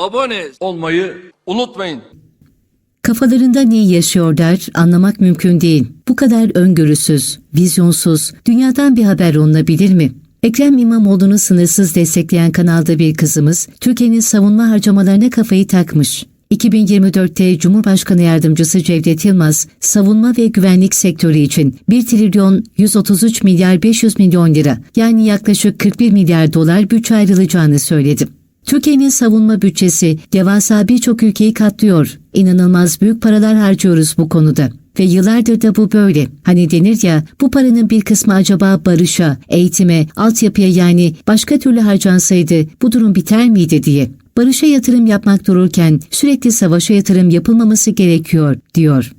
abone olmayı unutmayın. Kafalarında ne yaşıyorlar anlamak mümkün değil. Bu kadar öngörüsüz, vizyonsuz, dünyadan bir haber olunabilir mi? Ekrem İmamoğlu'nu sınırsız destekleyen kanalda bir kızımız, Türkiye'nin savunma harcamalarına kafayı takmış. 2024'te Cumhurbaşkanı Yardımcısı Cevdet Yılmaz, savunma ve güvenlik sektörü için 1 trilyon 133 milyar 500 milyon lira yani yaklaşık 41 milyar dolar bütçe ayrılacağını söyledi. Türkiye'nin savunma bütçesi devasa birçok ülkeyi katlıyor. İnanılmaz büyük paralar harcıyoruz bu konuda. Ve yıllardır da bu böyle. Hani denir ya bu paranın bir kısmı acaba barışa, eğitime, altyapıya yani başka türlü harcansaydı bu durum biter miydi diye. Barışa yatırım yapmak dururken sürekli savaşa yatırım yapılmaması gerekiyor diyor.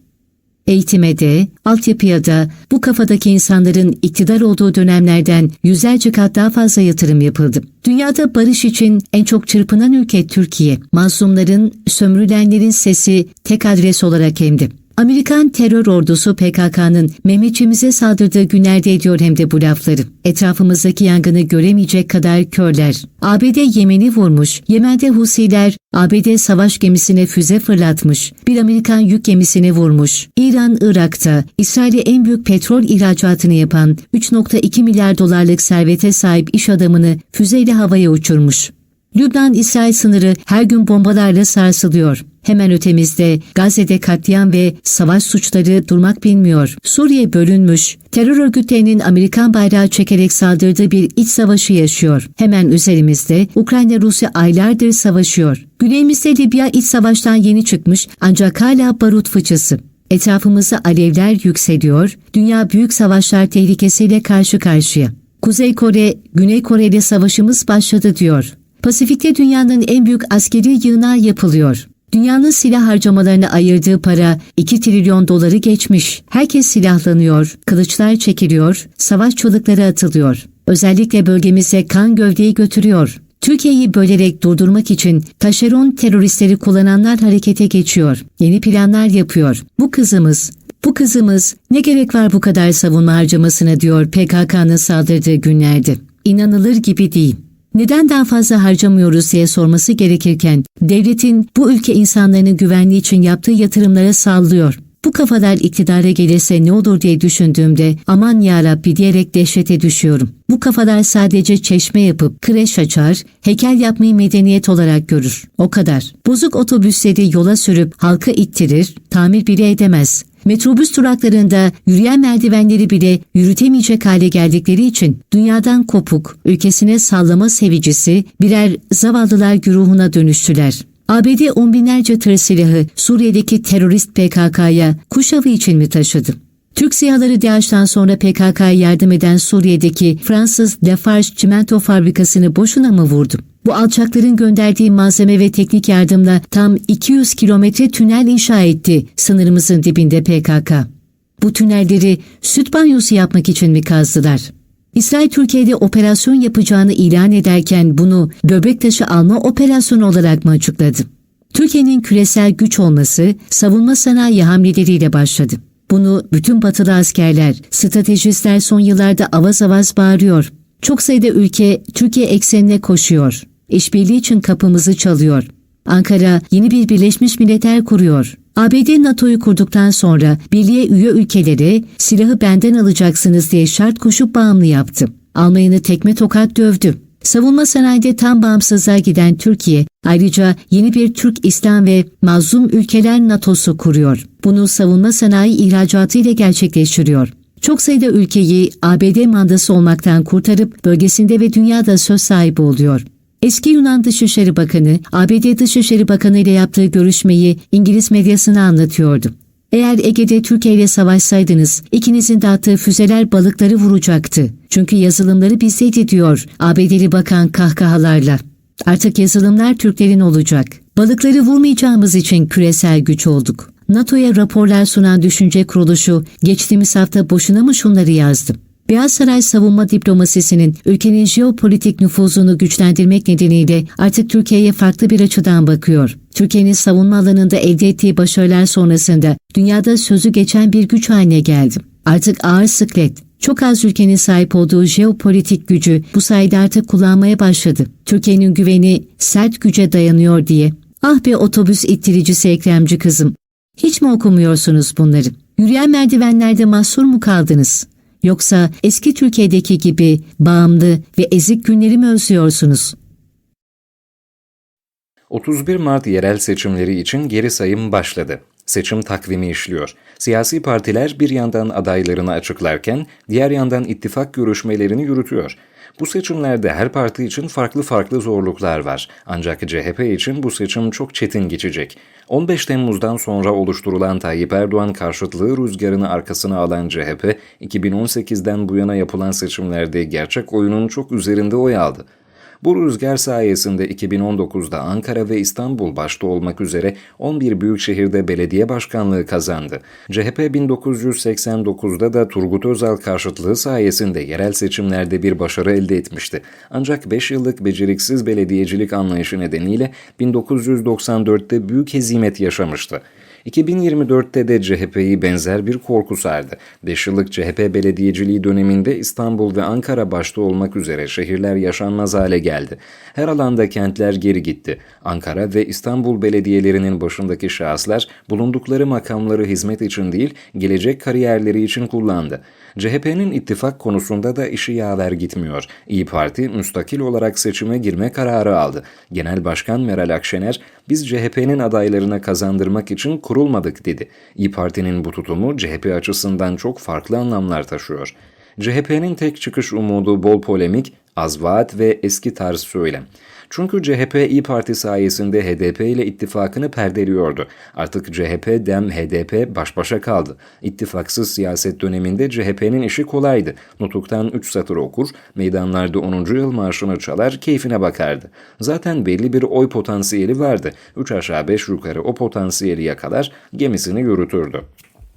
Eğitime de, altyapıya da bu kafadaki insanların iktidar olduğu dönemlerden yüzlerce kat daha fazla yatırım yapıldı. Dünyada barış için en çok çırpınan ülke Türkiye. Mazlumların, sömürülenlerin sesi tek adres olarak hemdi. Amerikan terör ordusu PKK'nın Mehmetçimize saldırdığı günlerde ediyor hem de bu lafları. Etrafımızdaki yangını göremeyecek kadar körler. ABD Yemen'i vurmuş, Yemen'de Husiler ABD savaş gemisine füze fırlatmış, bir Amerikan yük gemisine vurmuş. İran, Irak'ta İsrail'e en büyük petrol ihracatını yapan 3.2 milyar dolarlık servete sahip iş adamını füzeyle havaya uçurmuş. Lübnan-İsrail sınırı her gün bombalarla sarsılıyor. Hemen ötemizde Gazze'de katliam ve savaş suçları durmak bilmiyor. Suriye bölünmüş, terör örgütlerinin Amerikan bayrağı çekerek saldırdığı bir iç savaşı yaşıyor. Hemen üzerimizde Ukrayna-Rusya aylardır savaşıyor. Güneyimizde Libya iç savaştan yeni çıkmış ancak hala barut fıçısı. Etrafımızda alevler yükseliyor, dünya büyük savaşlar tehlikesiyle karşı karşıya. Kuzey Kore, Güney Kore ile savaşımız başladı diyor. Pasifik'te dünyanın en büyük askeri yığınağı yapılıyor. Dünyanın silah harcamalarına ayırdığı para 2 trilyon doları geçmiş. Herkes silahlanıyor, kılıçlar çekiliyor, savaş çığlıkları atılıyor. Özellikle bölgemize kan gövdeyi götürüyor. Türkiye'yi bölerek durdurmak için taşeron teröristleri kullananlar harekete geçiyor. Yeni planlar yapıyor. Bu kızımız, bu kızımız ne gerek var bu kadar savunma harcamasına diyor PKK'nın saldırdığı günlerde. İnanılır gibi değil. Neden daha fazla harcamıyoruz diye sorması gerekirken devletin bu ülke insanlarının güvenliği için yaptığı yatırımlara sallıyor. Bu kafalar iktidara gelirse ne olur diye düşündüğümde aman yarabbi diyerek dehşete düşüyorum. Bu kafalar sadece çeşme yapıp kreş açar, heykel yapmayı medeniyet olarak görür. O kadar. Bozuk otobüsleri yola sürüp halka ittirir, tamir bile edemez. Metrobüs duraklarında yürüyen merdivenleri bile yürütemeyecek hale geldikleri için dünyadan kopuk, ülkesine sallama sevicisi birer zavallılar güruhuna dönüştüler. ABD on binlerce tır silahı Suriye'deki terörist PKK'ya kuşavı için mi taşıdı? Türk sihaları DAEŞ'ten sonra PKK'ya yardım eden Suriye'deki Fransız Lafarge çimento fabrikasını boşuna mı vurdu? Bu alçakların gönderdiği malzeme ve teknik yardımla tam 200 kilometre tünel inşa etti sınırımızın dibinde PKK. Bu tünelleri süt banyosu yapmak için mi kazdılar? İsrail Türkiye'de operasyon yapacağını ilan ederken bunu böbrek taşı alma operasyonu olarak mı açıkladı? Türkiye'nin küresel güç olması savunma sanayi hamleleriyle başladı. Bunu bütün batılı askerler, stratejistler son yıllarda avaz avaz bağırıyor. Çok sayıda ülke Türkiye eksenine koşuyor. İşbirliği için kapımızı çalıyor. Ankara yeni bir Birleşmiş Milletler kuruyor. ABD NATO'yu kurduktan sonra birliğe üye ülkeleri silahı benden alacaksınız diye şart koşup bağımlı yaptı. Almanya'nı tekme tokat dövdü. Savunma sanayide tam bağımsızlığa giden Türkiye, ayrıca yeni bir Türk İslam ve mazlum ülkeler NATO'su kuruyor. Bunu savunma sanayi ihracatı ile gerçekleştiriyor. Çok sayıda ülkeyi ABD mandası olmaktan kurtarıp bölgesinde ve dünyada söz sahibi oluyor. Eski Yunan Dışişleri Bakanı, ABD Dışişleri Bakanı ile yaptığı görüşmeyi İngiliz medyasına anlatıyordu. Eğer Ege'de Türkiye ile savaşsaydınız, ikinizin dağıttığı füzeler balıkları vuracaktı. Çünkü yazılımları bizdeydi diyor ABD'li bakan kahkahalarla. Artık yazılımlar Türklerin olacak. Balıkları vurmayacağımız için küresel güç olduk. NATO'ya raporlar sunan düşünce kuruluşu geçtiğimiz hafta boşuna mı şunları yazdı? Beyaz Saray savunma diplomasisinin ülkenin jeopolitik nüfuzunu güçlendirmek nedeniyle artık Türkiye'ye farklı bir açıdan bakıyor. Türkiye'nin savunma alanında elde ettiği başarılar sonrasında dünyada sözü geçen bir güç haline geldi. Artık ağır sıklet, Çok az ülkenin sahip olduğu jeopolitik gücü bu sayede artık kullanmaya başladı. Türkiye'nin güveni sert güce dayanıyor diye. Ah be otobüs ittiricisi Ekremci kızım. Hiç mi okumuyorsunuz bunları? Yürüyen merdivenlerde mahsur mu kaldınız? Yoksa eski Türkiye'deki gibi bağımlı ve ezik günleri mi özlüyorsunuz? 31 Mart yerel seçimleri için geri sayım başladı. Seçim takvimi işliyor. Siyasi partiler bir yandan adaylarını açıklarken diğer yandan ittifak görüşmelerini yürütüyor. Bu seçimlerde her parti için farklı farklı zorluklar var. Ancak CHP için bu seçim çok çetin geçecek. 15 Temmuz'dan sonra oluşturulan Tayyip Erdoğan karşıtlığı rüzgarını arkasına alan CHP, 2018'den bu yana yapılan seçimlerde gerçek oyunun çok üzerinde oy aldı. Bu rüzgar sayesinde 2019'da Ankara ve İstanbul başta olmak üzere 11 büyük şehirde belediye başkanlığı kazandı. CHP 1989'da da Turgut Özal karşıtlığı sayesinde yerel seçimlerde bir başarı elde etmişti. Ancak 5 yıllık beceriksiz belediyecilik anlayışı nedeniyle 1994'te büyük hezimet yaşamıştı. 2024'te de CHP'yi benzer bir korku sardı. 5 yıllık CHP belediyeciliği döneminde İstanbul ve Ankara başta olmak üzere şehirler yaşanmaz hale geldi. Her alanda kentler geri gitti. Ankara ve İstanbul belediyelerinin başındaki şahıslar bulundukları makamları hizmet için değil, gelecek kariyerleri için kullandı. CHP'nin ittifak konusunda da işi yaver gitmiyor. İyi Parti müstakil olarak seçime girme kararı aldı. Genel Başkan Meral Akşener, biz CHP'nin adaylarına kazandırmak için kurulmadık dedi. İyi Parti'nin bu tutumu CHP açısından çok farklı anlamlar taşıyor. CHP'nin tek çıkış umudu bol polemik, az vaat ve eski tarz söylem. Çünkü CHP İyi Parti sayesinde HDP ile ittifakını perdeliyordu. Artık CHP, DEM, HDP baş başa kaldı. İttifaksız siyaset döneminde CHP'nin işi kolaydı. Nutuktan 3 satır okur, meydanlarda 10. yıl marşını çalar, keyfine bakardı. Zaten belli bir oy potansiyeli vardı. 3 aşağı 5 yukarı o potansiyeli yakalar, gemisini yürütürdü.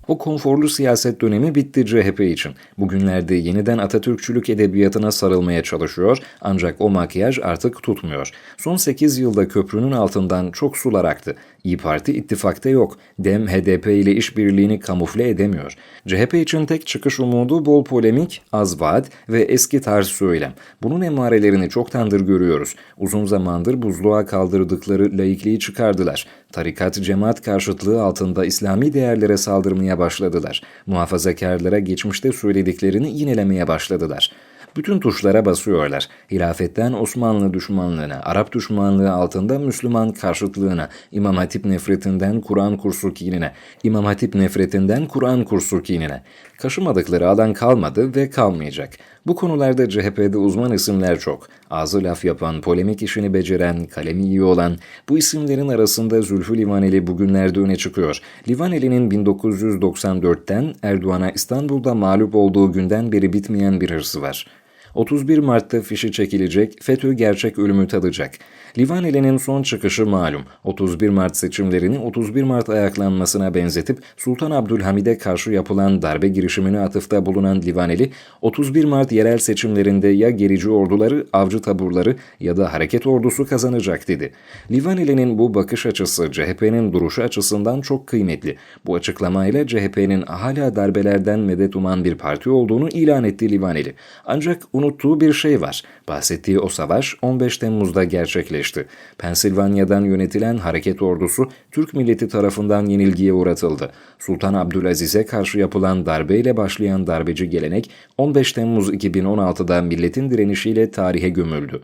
O konforlu siyaset dönemi bitti CHP için. Bugünlerde yeniden Atatürkçülük edebiyatına sarılmaya çalışıyor ancak o makyaj artık tutmuyor. Son 8 yılda köprünün altından çok sular aktı. İyi Parti ittifakta yok. DEM HDP ile işbirliğini kamufle edemiyor. CHP için tek çıkış umudu bol polemik, az vaat ve eski tarz söylem. Bunun emarelerini çoktandır görüyoruz. Uzun zamandır buzluğa kaldırdıkları laikliği çıkardılar. Tarikat cemaat karşıtlığı altında İslami değerlere saldırmaya başladılar. Muhafazakarlara geçmişte söylediklerini yinelemeye başladılar. Bütün tuşlara basıyorlar. Hilafetten Osmanlı düşmanlığına, Arap düşmanlığı altında Müslüman karşıtlığına, İmam Hatip nefretinden Kur'an kursu kinine, İmam Hatip nefretinden Kur'an kursu kinine. Kaşımadıkları alan kalmadı ve kalmayacak. Bu konularda CHP'de uzman isimler çok. Ağzı laf yapan, polemik işini beceren, kalemi iyi olan, bu isimlerin arasında Zülfü Livaneli bugünlerde öne çıkıyor. Livaneli'nin 1994'ten Erdoğan'a İstanbul'da mağlup olduğu günden beri bitmeyen bir hırsı var. 31 Mart'ta fişi çekilecek, FETÖ gerçek ölümü tadacak. Livaneli'nin son çıkışı malum. 31 Mart seçimlerini 31 Mart ayaklanmasına benzetip Sultan Abdülhamid'e karşı yapılan darbe girişimine atıfta bulunan Livaneli, 31 Mart yerel seçimlerinde ya gerici orduları, avcı taburları ya da hareket ordusu kazanacak dedi. Livaneli'nin bu bakış açısı CHP'nin duruşu açısından çok kıymetli. Bu açıklamayla CHP'nin hala darbelerden medet uman bir parti olduğunu ilan etti Livaneli. Ancak unuttuğu bir şey var. Bahsettiği o savaş 15 Temmuz'da gerçekleşti. Pensilvanya'dan yönetilen hareket ordusu Türk milleti tarafından yenilgiye uğratıldı. Sultan Abdülaziz'e karşı yapılan darbeyle başlayan darbeci gelenek 15 Temmuz 2016'da milletin direnişiyle tarihe gömüldü.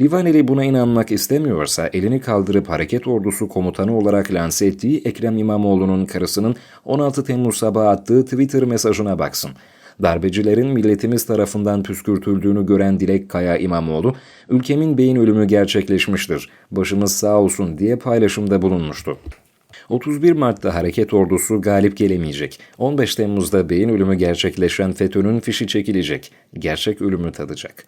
Livaneli buna inanmak istemiyorsa elini kaldırıp hareket ordusu komutanı olarak lanse ettiği Ekrem İmamoğlu'nun karısının 16 Temmuz sabahı attığı Twitter mesajına baksın. Darbecilerin milletimiz tarafından püskürtüldüğünü gören Dilek Kaya İmamoğlu, ülkemin beyin ölümü gerçekleşmiştir, başımız sağ olsun diye paylaşımda bulunmuştu. 31 Mart'ta hareket ordusu galip gelemeyecek. 15 Temmuz'da beyin ölümü gerçekleşen FETÖ'nün fişi çekilecek. Gerçek ölümü tadacak.